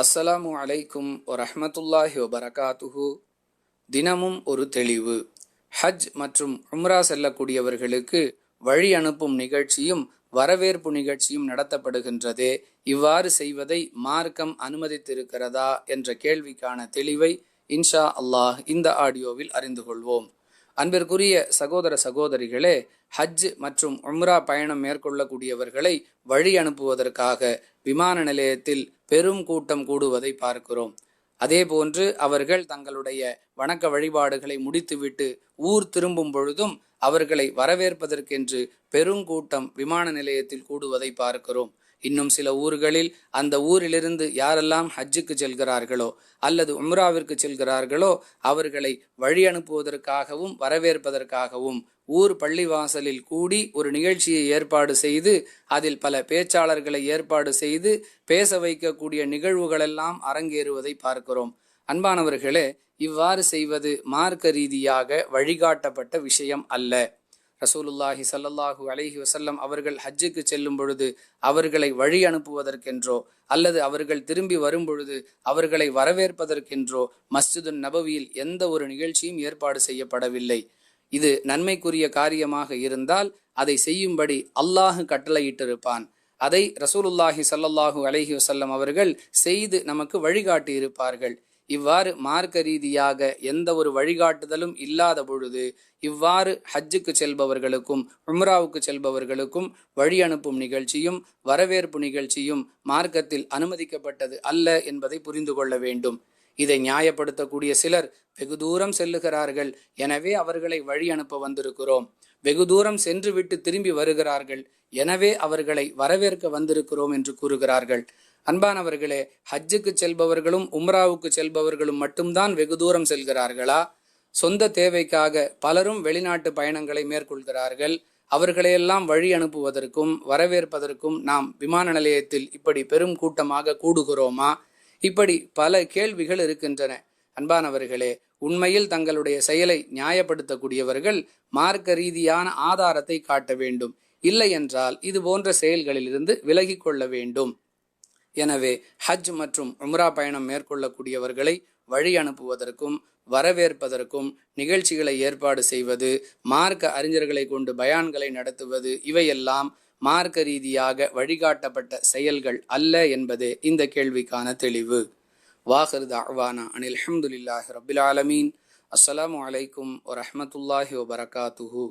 அஸ்ஸலாமு அலைக்கும் வரஹ்மத்துல்லாஹி வபரகாத்துஹு. தினமும் ஒரு தெளிவு. ஹஜ் மற்றும் உம்ரா செல்லக்கூடியவர்களுக்கு வழி அனுப்பும் நிகழ்ச்சியும் வரவேற்பு நிகழ்ச்சியும் நடத்தப்படுகின்றதே. இவ்வாறு செய்வதை மார்க்கம் அனுமதித்திருக்கிறதா என்ற கேள்விக்கான தெளிவை இன்ஷா அல்லாஹ் இந்த ஆடியோவில் அறிந்து கொள்வோம். அன்பிற்குரிய சகோதர சகோதரிகளே ஹஜ் மற்றும் உம்ரா பயணம் மேற்கொள்ளக்கூடியவர்களை வழி அனுப்புவதற்காக விமான நிலையத்தில் பெரும் கூட்டம் கூடுவதை பார்க்கிறோம். அதேபோன்று அவர்கள் தங்களுடைய வணக்க வழிபாடுகளை முடித்துவிட்டு ஊர் திரும்பும் பொழுதும் அவர்களை வரவேற்பதற்கென்று பெருங்கூட்டம் விமான நிலையத்தில் கூடுவதை பார்க்கிறோம். இன்னும் சில ஊர்களில் அந்த ஊரிலிருந்து யாரெல்லாம் ஹஜ்ஜுக்கு செல்கிறார்களோ அல்லது உம்ராவிற்கு செல்கிறார்களோ அவர்களை வழி அனுப்புவதற்காகவும் வரவேற்பதற்காகவும் ஊர் பள்ளிவாசலில் கூடி ஒரு நிகழ்ச்சியை ஏற்பாடு செய்து அதில் பல பேச்சாளர்களை ஏற்பாடு செய்து பேச வைக்கக்கூடிய நிகழ்வுகளெல்லாம் அரங்கேறுவதை பார்க்கிறோம். அன்பானவர்களே இவ்வாறு செய்வது மார்க்க ரீதியாக வழிகாட்டப்பட்ட விஷயம் அல்ல. ரசூலுல்லாஹி சல்லல்லாஹு அலஹி வசல்லம் அவர்கள் ஹஜ்ஜுக்கு செல்லும் பொழுது அவர்களை வழி அனுப்புவதற்கென்றோ அல்லது அவர்கள் திரும்பி வரும்பொழுது அவர்களை வரவேற்பதற்கென்றோ மஸ்ஜிதுன் நபவியில் எந்த ஒரு நிகழ்ச்சியும் ஏற்பாடு செய்யப்படவில்லை. இது நன்மைக்குரிய காரியமாக இருந்தால் அதை செய்யும்படி அல்லாஹு கட்டளையிட்டிருப்பான். அதை ரசூலுல்லாஹி சல்லல்லாஹு அலஹி வசல்லம் அவர்கள் செய்து நமக்கு வழிகாட்டி இருப்பார்கள் இவ்வாறு மார்க்க ரீதியாக எந்த ஒரு வழிகாட்டுதலும் இல்லாத பொழுது இவ்வாறு ஹஜ்ஜுக்கு செல்பவர்களுக்கும் உம்ராவுக்கு செல்பவர்களுக்கும் வழி அனுப்பும் நிகழ்ச்சியும் வரவேற்பு நிகழ்ச்சியும் மார்க்கத்தில் அனுமதிக்கப்பட்டது அல்ல என்பதை புரிந்து கொள்ள வேண்டும். இதை நியாயப்படுத்தக்கூடிய சிலர் வெகு தூரம் செல்லுகிறார்கள். எனவே அவர்களை வழி அனுப்ப வந்திருக்கிறோம். வெகு தூரம் சென்று விட்டு திரும்பி வருகிறார்கள். எனவே அவர்களை வரவேற்க வந்திருக்கிறோம் என்று கூறுகிறார்கள். அன்பானவர்களே ஹஜ்ஜுக்கு செல்பவர்களும் உம்ராவுக்கு செல்பவர்களும் மட்டும்தான் வெகு தூரம் செல்கிறார்களா? சொந்த தேவைக்காக பலரும் வெளிநாட்டு பயணங்களை மேற்கொள்கிறார்கள். அவர்களையெல்லாம் வழி அனுப்புவதற்கும் வரவேற்பதற்கும் நாம் விமான நிலையத்தில் இப்படி பெரும் கூட்டமாக கூடுகிறோமா? இப்படி பல கேள்விகள் இருக்கின்றன. அன்பானவர்களே உண்மையில் தங்களுடைய செயலை நியாயப்படுத்தக்கூடியவர்கள் மார்க்க ரீதியான ஆதாரத்தை காட்ட வேண்டும். இல்லை என்றால் இது போன்ற செயல்களிலிருந்து விலகிக்கொள்ள வேண்டும். எனவே ஹஜ் மற்றும் உம்ரா பயணம் மேற்கொள்ளக்கூடியவர்களை வழி அனுப்புவதற்கும் வரவேற்பதற்கும் நிகழ்ச்சிகளை ஏற்பாடு செய்வது மார்க்க அறிஞர்களை கொண்டு பயான்களை நடத்துவது இவையெல்லாம் மார்க்க ரீதியாக வழிகாட்டப்பட்ட செயல்கள் அல்ல என்பதே இந்த கேள்விக்கான தெளிவு. வாஹர் தாவானா அனில் அஹமதுல்லாஹி ரபில் ஆலமீன். அஸ்ஸலாமு அலைக்கும் வரமத்துல்லாஹி வபரகாத்துஹூ